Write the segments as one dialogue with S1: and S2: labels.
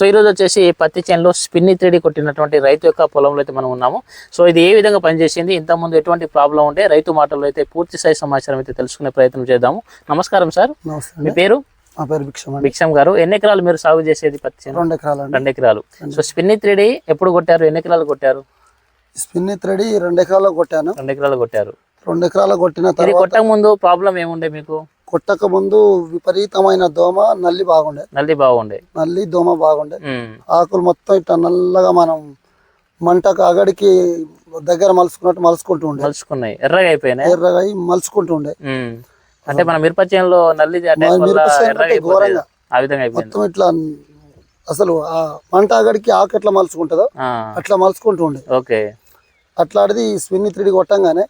S1: So ఈ రోజు వచ్చేసి పత్తి చేనులో స్పిన్ని త్రీడి కొట్టినటువంటి రైతు యొక్క పొలంలో అయితే మనం ఉన్నాము. సో ఇది ఏ విధంగా పనిచేసింది ఇంతకుముందు ఎటువంటి ప్రాబ్లం ఉంటే రైతు మాటల్లో అయితే పూర్తి స్థాయి సమాచారం అయితే తెలుసుకునే ప్రయత్నం చేద్దాము. నమస్కారం సార్. మీ. పేరు?
S2: నా పేరు భిక్షం
S1: గారు. ఎన్ని ఎకరాలు మీరు సాగు చేసేది పత్తి చేను?
S2: రెండు ఎకరాలు
S1: రెండు ఎకరాలు. సో స్పిన్ని త్రీడి ఎప్పుడు కొట్టారు? ఎన్ని ఎకరాలు కొట్టారు?
S2: స్పిన్ త్రెడి రెండు ఎకరాలు కొట్టాను.
S1: రెండు ఎకరాలు కొట్టారు.
S2: రెండు ఎకరాలు కొట్టిన తర్వాత
S1: కొట్టక ముందు ప్రాబ్లం ఏముండే మీకు?
S2: కొట్టక ముందు విపరీతమైన దోమ నల్లి బాగుండే.
S1: నల్లి బాగుండే.
S2: నల్లి దోమ బాగుండే. ఆకులు మొత్తం ఇట్లా నల్లగా మనం మంటకు అగడికి దగ్గర మలుచుకున్నట్టు మలుచుకుంటూ ఉండే.
S1: మలుచుకున్నాయి. ఎర్రగా అయిపోయినాయి?
S2: ఎర్రగా అయి మలుచుకుంటూ ఉండే.
S1: అంటే మన మిరప చేనులో నల్లి
S2: ఘోరంగా.
S1: ఆ విధంగా
S2: మొత్తం ఇట్లా అసలు ఆ మంట అగడికి ఆకు ఎట్లా మలుచుకుంటుందో అట్లా మలుచుకుంటూ ఉండే.
S1: ఓకే.
S2: అట్లాంటిది స్పిన్ త్రెడి కొట్టంగానే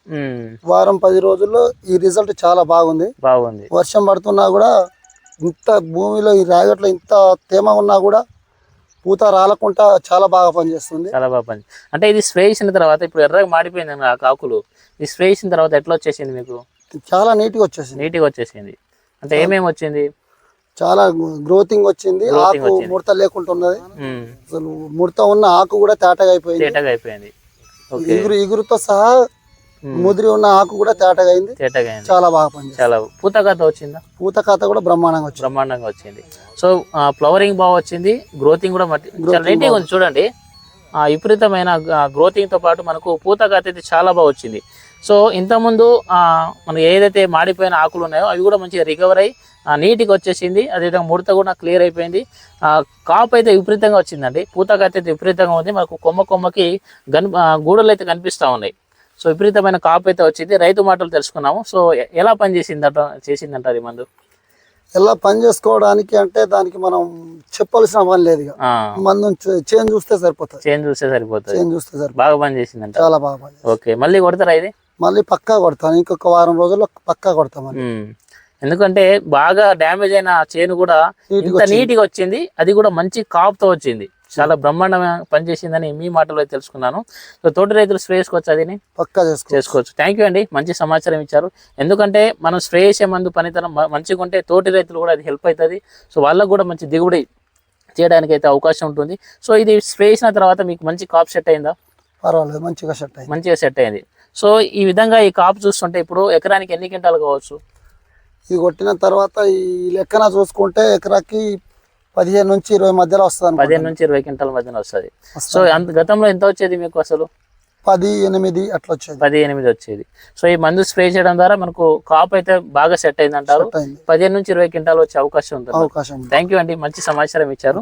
S2: వారం పది రోజుల్లో ఈ రిజల్ట్ చాలా బాగుంది.
S1: బాగుంది.
S2: వర్షం పడుతున్నా కూడా ఇంత భూమిలో ఈ రాగట్లో ఇంత తేమ ఉన్నా కూడా పూత రాలకుండా చాలా బాగా పనిచేస్తుంది.
S1: చాలా బాగా పని అంటే ఇది స్ప్రే చేసిన తర్వాత ఇప్పుడు ఎర్రగా మాడిపోయింది ఆ కాకులు ఈ స్ప్రే చేసిన తర్వాత ఎట్లా వచ్చేసింది మీకు?
S2: చాలా నీట్గా వచ్చేసింది.
S1: నీట్గా వచ్చేసింది. అంటే ఏమేమి వచ్చింది?
S2: చాలా గ్రోతింగ్ వచ్చింది. ఆకు. ముడత లేకుండా ఉన్నది. అసలు ముడత ఉన్న ఆకు కూడా తేటగా అయిపోయింది.
S1: తేటగా అయిపోయింది.
S2: ఇగురు ఇగురుతో సహా ముదిరి ఉన్న ఆకు కూడా తేటగా అయింది
S1: తేటగా అయింది
S2: చాలా బాగా పనిచేస్తుంది.
S1: చాలా పూతకథ వచ్చిందా?
S2: పూత ఖాతా కూడా బ్రహ్మాండంగా వచ్చింది.
S1: బ్రహ్మాండంగా వచ్చింది. సో ఫ్లవరింగ్ బాగా వచ్చింది. గ్రోతింగ్ కూడా మట్టి చూడండి. విపరీతమైన గ్రోతింగ్తో పాటు మనకు పూత అయితే చాలా బాగా వచ్చింది. సో ఇంతకుముందు ఆ, మనకి ఏదైతే మాడిపోయిన ఆకులు ఉన్నాయో అవి కూడా మంచిగా రికవర్ అయ్యి ఆ, నీట్గా వచ్చేసింది. అదేవిధంగా ముడత కూడా క్లియర్ అయిపోయింది. ఆ, కాపు అయితే విపరీతంగా వచ్చిందండి. పూత అయితే విపరీతంగా ఉంది. మనకు కొమ్మ కొమ్మకి గన్ గూడలు అయితే కనిపిస్తూ ఉన్నాయి. సో విపరీతమైన కాపు అయితే వచ్చింది. రైతు మాటలు తెలుసుకున్నాము. సో ఎలా పనిచేసిందట చేసిందంటారు ఈ మందు?
S2: ఎలా పని చేసుకోవడానికి అంటే దానికి మనం చెప్పాల్సిన పని లేదు మనం చేంజ్ చూస్తే సరిపోతుంది.
S1: చేంజ్ చూస్తే సరిపోతుంది.
S2: చేంజ్ చూస్తే సరిపోతుంది.
S1: బాగా పని చేసిందంట.
S2: చాలా బాగా పని
S1: ఓకే మళ్ళీ కొడతారా ఇది?
S2: మళ్ళీ పక్కా కొడతాను. ఇంకొక వారం రోజుల్లో పక్కా
S1: ఉమ్. ఎందుకంటే బాగా డ్యామేజ్ అయిన చేను కూడా ఇంత నీట్గా వచ్చింది అది కూడా మంచి కాపుతో వచ్చింది. చాలా బ్రహ్మాండంగా పనిచేసిందని మీ మాటలో తెలుసుకున్నాను. సో తోటి రైతులు స్ప్రే చేసుకోవచ్చు అదిని
S2: పక్కా చేసుకో
S1: చేసుకోవచ్చు. థ్యాంక్ యూ అండి. మంచి సమాచారం ఇచ్చారు. ఎందుకంటే మనం స్ప్రే చేసే మందు పనితనం మంచిగా ఉంటే తోటి రైతులు కూడా అది హెల్ప్ అవుతుంది సో వాళ్ళకు కూడా మంచి దిగుబడి చేయడానికి అయితే అవకాశం ఉంటుంది. సో ఇది స్ప్రే చేసిన తర్వాత మీకు మంచి కాప్ సెట్ అయిందా?
S2: పర్వాలేదు మంచిగా సెట్ అయింది.
S1: మంచిగా సెట్ అయింది. సో ఈ విధంగా ఈ కాపు చూస్తుంటే ఇప్పుడు ఎకరానికి ఎన్ని క్వింటాలు కావచ్చు?
S2: ఇది కొట్టిన తర్వాత ఈ లెక్కన చూసుకుంటే ఎకరాకి పదిహేను నుంచి ఇరవై మధ్యలో వస్తుంది
S1: పదిహేను నుంచి ఇరవై క్వింటాల మధ్యన వస్తుంది. సో అంత గతంలో ఎంత వచ్చేది మీకు అసలు?
S2: పది ఎనిమిది అట్లా వచ్చేది.
S1: పది ఎనిమిది వచ్చేది. సో ఈ మందు స్ప్రే చేయడం ద్వారా మనకు కాపు అయితే బాగా సెట్ అయింది. అంటారు పదిహేను నుంచి ఇరవై క్వింటాలు వచ్చే అవకాశం ఉంటుంది
S2: అవకాశం ఉంది.
S1: థ్యాంక్ యూ అండి. మంచి సమాచారం ఇచ్చారు.